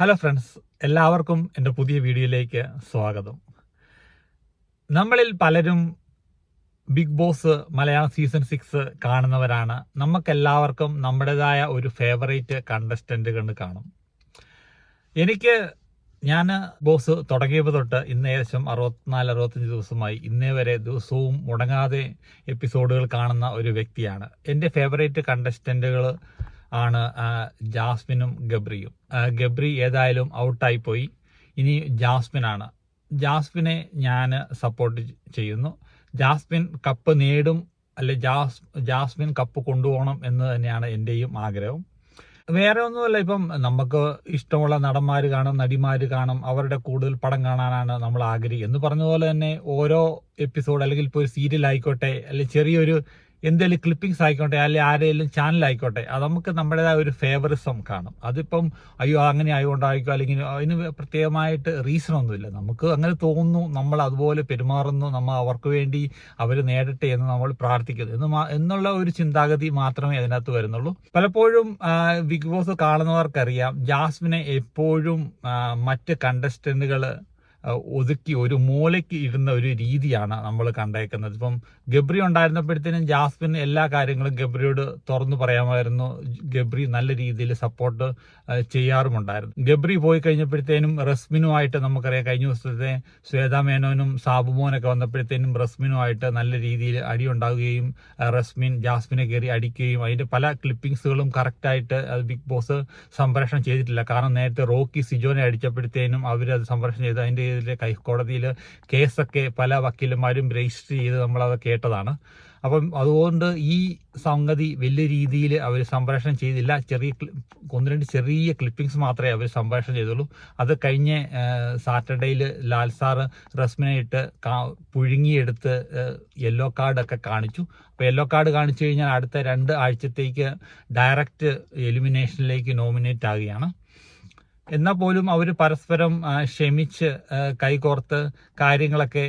Hello friends എല്ലാവർക്കും എന്റെ പുതിയ വീഡിയോയിലേക്ക് സ്വാഗതം. നമ്മളിൽ പലരും Bigg Boss Malayalam season six കാണുന്നവരാണ്. നമുക്കെല്ലാവർക്കും നമ്മുടേതായ ഒരു ഫേവറേറ്റ് കണ്ടസ്റ്റന്റുകൾ കാണും. എനിക്ക് ഞാൻ ബോസ് തുടങ്ങിയപ്പോൾ തൊട്ട് ഇന്ന് ഏകദേശം അറുപത്തിനാല് അറുപത്തഞ്ച് ദിവസമായി ഇന്നേ വരെ ദിവസവും മുടങ്ങാതെ എപ്പിസോഡുകൾ കാണുന്ന ഒരു വ്യക്തിയാണ്. എന്റെ ഫേവറേറ്റ് കണ്ടസ്റ്റന്റുകൾ ആണ് ജാസ്മിനും ഗബ്രിയും. ഗബ്രി ഏതായാലും ഔട്ടായി പോയി ഇനി ജാസ്മിനാണ് ജാസ്മിനെ ഞാൻ സപ്പോർട്ട് ചെയ്യുന്നു. ജാസ്മിൻ കപ്പ് നേടും അല്ലെ ജാസ് ജാസ്മിൻ കപ്പ് കൊണ്ടുപോകണം എന്ന് തന്നെയാണ് എന്റെയും ആഗ്രഹം. വേറെ ഒന്നുമല്ല ഇപ്പം നമുക്ക് ഇഷ്ടമുള്ള നടന്മാർ കാണും നടിമാർ കാണും അവരുടെ കൂടുതൽ പടം കാണാനാണ് നമ്മൾ ആഗ്രഹിക്കുന്നത് എന്ന് പറഞ്ഞ പോലെ തന്നെ ഓരോ എപ്പിസോഡ് അല്ലെങ്കിൽ ഇപ്പോൾ ഒരു സീരിയൽ ആയിക്കോട്ടെ അല്ലെങ്കിൽ ചെറിയൊരു എന്തെങ്കിലും ക്ലിപ്പിംഗ്സ് ആയിക്കോട്ടെ അല്ലെങ്കിൽ ആരെങ്കിലും ചാനൽ ആയിക്കോട്ടെ അത് നമുക്ക് നമ്മുടേതായ ഒരു ഫേവറിസം കാണും. അതിപ്പം അയ്യോ അങ്ങനെ ആയതുകൊണ്ടായിരിക്കും അല്ലെങ്കിൽ അതിന് പ്രത്യേകമായിട്ട് റീസൺ ഒന്നുമില്ല. നമുക്ക് അങ്ങനെ തോന്നുന്നു നമ്മൾ അതുപോലെ പെരുമാറുന്നു നമ്മൾ അവർക്ക് വേണ്ടി അവർ നേടട്ടെ എന്ന് നമ്മൾ പ്രാർത്ഥിക്കുന്നു. എന്ന് എന്നുള്ള ഒരു ചിന്താഗതി മാത്രമേ അതിനകത്ത് വരുന്നുള്ളൂ. പലപ്പോഴും ബിഗ് ബോസ് കാണുന്നവർക്കറിയാം ജാസ്മിനെ എപ്പോഴും മറ്റ് കണ്ടസ്റ്റന്റുകൾ ഒതുക്കി ഒരു മൂലയ്ക്ക് ഇടുന്ന ഒരു രീതിയാണ് നമ്മൾ കണ്ടേക്കുന്നത്. ഇപ്പം ഗബ്രി ഉണ്ടായിരുന്നപ്പോഴത്തേനും ജാസ്മിൻ എല്ലാ കാര്യങ്ങളും ഗബ്രിയോട് തുറന്നു പറയാമായിരുന്നു. ഗബ്രി നല്ല രീതിയിൽ സപ്പോർട്ട് ചെയ്യാറുമുണ്ടായിരുന്നു. ഗബ്രി പോയി കഴിഞ്ഞപ്പോഴത്തേനും റസ്മിനുമായിട്ട് നമുക്കറിയാം കഴിഞ്ഞ ദിവസത്തെ ശ്വേതാ മേനോനും സാബുമോനൊക്കെ വന്നപ്പോഴത്തേനും റസ്മിനുമായിട്ട് നല്ല രീതിയിൽ അടി ഉണ്ടാവുകയും ആ, റസ്മിൻ ജാസ്മിനെ കയറി അടിക്കുകയും അതിന്റെ പല ക്ലിപ്പിംഗ്സുകളും കറക്റ്റായിട്ട് അത് ബിഗ് ബോസ് സംപ്രേഷണം ചെയ്തിട്ടില്ല. കാരണം നേരത്തെ റോക്കി സിജോനെ അടിച്ചപ്പോഴത്തേനും അവരത് സംപ്രേഷണം ചെയ്ത്. അതിന്റെ ഇതിൽ ഹൈക്കോടതിയിൽ കേസൊക്കെ പല വക്കീലന്മാരും രജിസ്റ്റർ ചെയ്ത് നമ്മളത് കേട്ടതാണ്. അപ്പം അതുകൊണ്ട് ഈ സംഗതി വലിയ രീതിയിൽ അവർ സംപ്രേഷണം ചെയ്തില്ല. ചെറിയ ഒന്ന് രണ്ട് ചെറിയ ക്ലിപ്പിങ്സ് മാത്രമേ അവർ സംപ്രേഷണം ചെയ്തുള്ളൂ. അത് കഴിഞ്ഞ സാറ്റർഡേയിൽ ലാൽ സാറ് റസ്മിനായിട്ട് പുഴുങ്ങിയെടുത്ത് യെല്ലോ കാർഡൊക്കെ കാണിച്ചു. അപ്പോൾ യെല്ലോ കാർഡ് കാണിച്ചു കഴിഞ്ഞാൽ അടുത്ത രണ്ട് ആഴ്ചത്തേക്ക് ഡയറക്റ്റ് എലിമിനേഷനിലേക്ക് നോമിനേറ്റ് ആകുകയാണ്. എന്നാൽ പോലും അവർ പരസ്പരം ക്ഷമിച്ച് കൈകോർത്ത് കാര്യങ്ങളൊക്കെ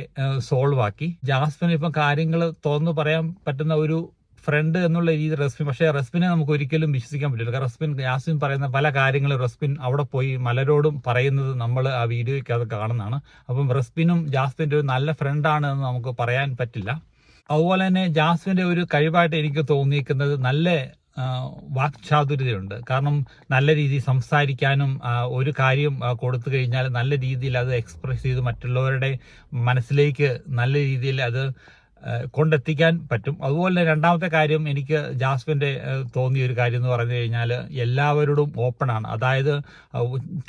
സോൾവ് ആക്കി ജാസ്മിൻ ഇപ്പം കാര്യങ്ങൾ തുറന്നു പറയാൻ പറ്റുന്ന ഒരു ഫ്രണ്ട് എന്നുള്ള രീതി റസ്മിൻ പക്ഷേ റെസ്പിനെ നമുക്ക് ഒരിക്കലും വിശ്വസിക്കാൻ പറ്റില്ല. കാരണം റസ്മിൻ യാസ്മിൻ പറയുന്ന പല കാര്യങ്ങളും റെസ്പിൻ അവിടെ പോയി മലരോടും പറയുന്നത് നമ്മൾ ആ വീഡിയോയ്ക്ക് അത് കാണുന്നതാണ്. അപ്പം റസ്മിനും ജാസ്മിന്റെ ഒരു നല്ല ഫ്രണ്ടാണ് എന്ന് നമുക്ക് പറയാൻ പറ്റില്ല. അതുപോലെ തന്നെ ജാസ്മിന്റെ ഒരു കഴിവായിട്ട് എനിക്ക് തോന്നിയിരിക്കുന്നത് നല്ല വാക്ചാതുര്യതയുണ്ട് കാരണം നല്ല രീതിയിൽ സംസാരിക്കാനും ഒരു കാര്യം കൊടുത്തു കഴിഞ്ഞാൽ നല്ല രീതിയിൽ അത് എക്സ്പ്രസ് ചെയ്ത് മറ്റുള്ളവരുടെ മനസ്സിലേക്ക് നല്ല രീതിയിൽ അത് കൊണ്ടെത്തിക്കാൻ പറ്റും. അതുപോലെ രണ്ടാമത്തെ കാര്യം എനിക്ക് ജാസ്മിന്റെ തോന്നിയ ഒരു കാര്യം എന്ന് പറഞ്ഞു കഴിഞ്ഞാൽ എല്ലാവരോടും ഓപ്പണാണ് അതായത്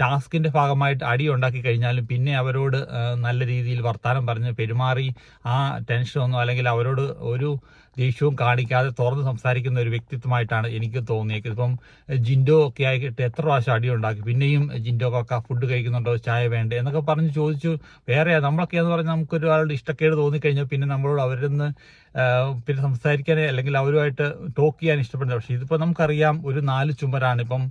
ടാസ്കിന്റെ ഭാഗമായിട്ട് അടി ഉണ്ടാക്കി കഴിഞ്ഞാലും പിന്നെ അവരോട് നല്ല രീതിയിൽ വർത്തമാനം പറഞ്ഞ് പെരുമാറി ആ ടെൻഷനൊന്നും അല്ലെങ്കിൽ അവരോട് ഒരു ദേഷ്യവും കാണിക്കാതെ തുറന്ന് സംസാരിക്കുന്ന ഒരു വ്യക്തിത്വമായിട്ടാണ് എനിക്ക് തോന്നിയേക്കുന്നത്. ഇപ്പം ജിൻഡോ ഒക്കെ ആയിട്ട് എത്ര പ്രാവശ്യം അടി ഉണ്ടാക്കി? പിന്നെയും ജിൻഡോക്കൊക്കെ ഫുഡ് കഴിക്കുന്നുണ്ടോ? ചായ വേണ്ടേ? എന്നൊക്കെ പറഞ്ഞ് ചോദിച്ചു. വേറെ നമ്മളൊക്കെ എന്ന് പറഞ്ഞാൽ നമുക്കൊരു ആളുടെ ഇഷ്ടക്കേട് തോന്നിക്കഴിഞ്ഞാൽ പിന്നെ നമ്മളോട് അവരിൽ നിന്ന് പിന്നെ സംസാരിക്കാനേ അല്ലെങ്കിൽ അവരുമായിട്ട് ടോക്ക് ചെയ്യാൻ ഇഷ്ടപ്പെടുന്നത്. പക്ഷേ ഇതിപ്പോൾ നമുക്കറിയാം ഒരു നാല് ചുമരാണ്. ഇപ്പം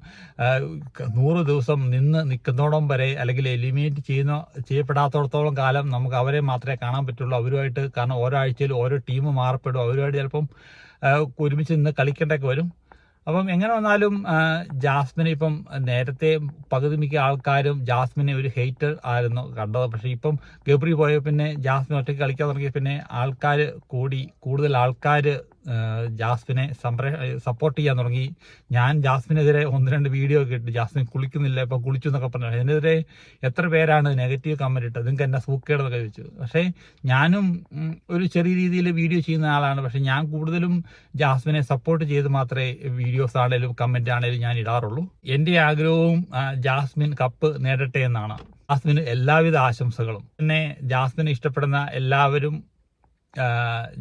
നൂറ് ദിവസം നിന്ന് നിൽക്കുന്നോടം വരെ അല്ലെങ്കിൽ എലിമിനേറ്റ് ചെയ്യുന്ന ചെയ്യപ്പെടാത്തോടത്തോളം കാലം നമുക്ക് അവരെ മാത്രമേ കാണാൻ പറ്റുള്ളൂ. അവരുമായിട്ട് കാരണം ഓരോ ആഴ്ചയിൽ ഓരോ ടീം മാറപ്പെടും. അവരുമായിട്ട് ചിലപ്പം ആ, ഒരുമിച്ച് നിന്ന് കളിക്കേണ്ടൊക്കെ വരും. അപ്പം എങ്ങനെ വന്നാലും ജാസ്മിനെ ഇപ്പം നേരത്തെ പകുതി മിക്ക ആൾക്കാരും ജാസ്മിനെ ഒരു ഹെയ്റ്റർ ആയിരുന്നു കണ്ടത്. പക്ഷേ ഇപ്പം ഗബ്രി പോയ പിന്നെ ജാസ്മിൻ ഒറ്റയ്ക്ക് കളിക്കാൻ തുടങ്ങിയ പിന്നെ ആൾക്കാർ കൂടി കൂടുതൽ ആൾക്കാർ ജാസ്മിനെ സംപ്രേ സപ്പോർട്ട് ചെയ്യാൻ തുടങ്ങി. ഞാൻ ജാസ്മിനെതിരെ ഒന്ന് രണ്ട് വീഡിയോ ഒക്കെ ഇട്ട് ജാസ്മിൻ കുളിക്കുന്നില്ല ഇപ്പം കുളിച്ചു എന്നൊക്കെ പറഞ്ഞു. അതിനെതിരെ എത്ര പേരാണ് നെഗറ്റീവ് കമന്റ് ഇട്ടത്? നിങ്ങൾക്ക് എന്നെ സൂക്കേടെന്നൊക്കെ ചോദിച്ചു. പക്ഷേ ഞാനും ഒരു ചെറിയ രീതിയിൽ വീഡിയോ ചെയ്യുന്ന ആളാണ്. പക്ഷേ ഞാൻ കൂടുതലും ജാസ്മിനെ സപ്പോർട്ട് ചെയ്ത് മാത്രമേ വീഡിയോസ് ആണേലും കമന്റ് ആണേലും ഞാൻ ഇടാറുള്ളൂ. എന്റെ ആഗ്രഹവും ജാസ്മിൻ കപ്പ് നേടട്ടെ എന്നാണ്. ജാസ്മിന് എല്ലാവിധ ആശംസകളും. പിന്നെ ജാസ്മിനെ ഇഷ്ടപ്പെടുന്ന എല്ലാവരും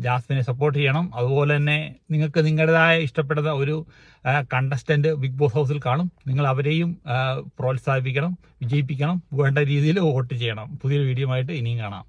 ജാസ്മിനെ സപ്പോർട്ട് ചെയ്യണം. അതുപോലെ തന്നെ നിങ്ങൾക്ക് നിങ്ങളുടേതായ ഇഷ്ടപ്പെട്ട ഒരു കണ്ടസ്റ്റന്റ് ബിഗ് ബോസ് ഹൗസിൽ കാണും. നിങ്ങൾ അവരെയും പ്രോത്സാഹിപ്പിക്കണം വിജയിപ്പിക്കണം വേണ്ട രീതിയിൽ വോട്ട് ചെയ്യണം. പുതിയൊരു വീഡിയോ ആയിട്ട് ഇനിയും കാണാം.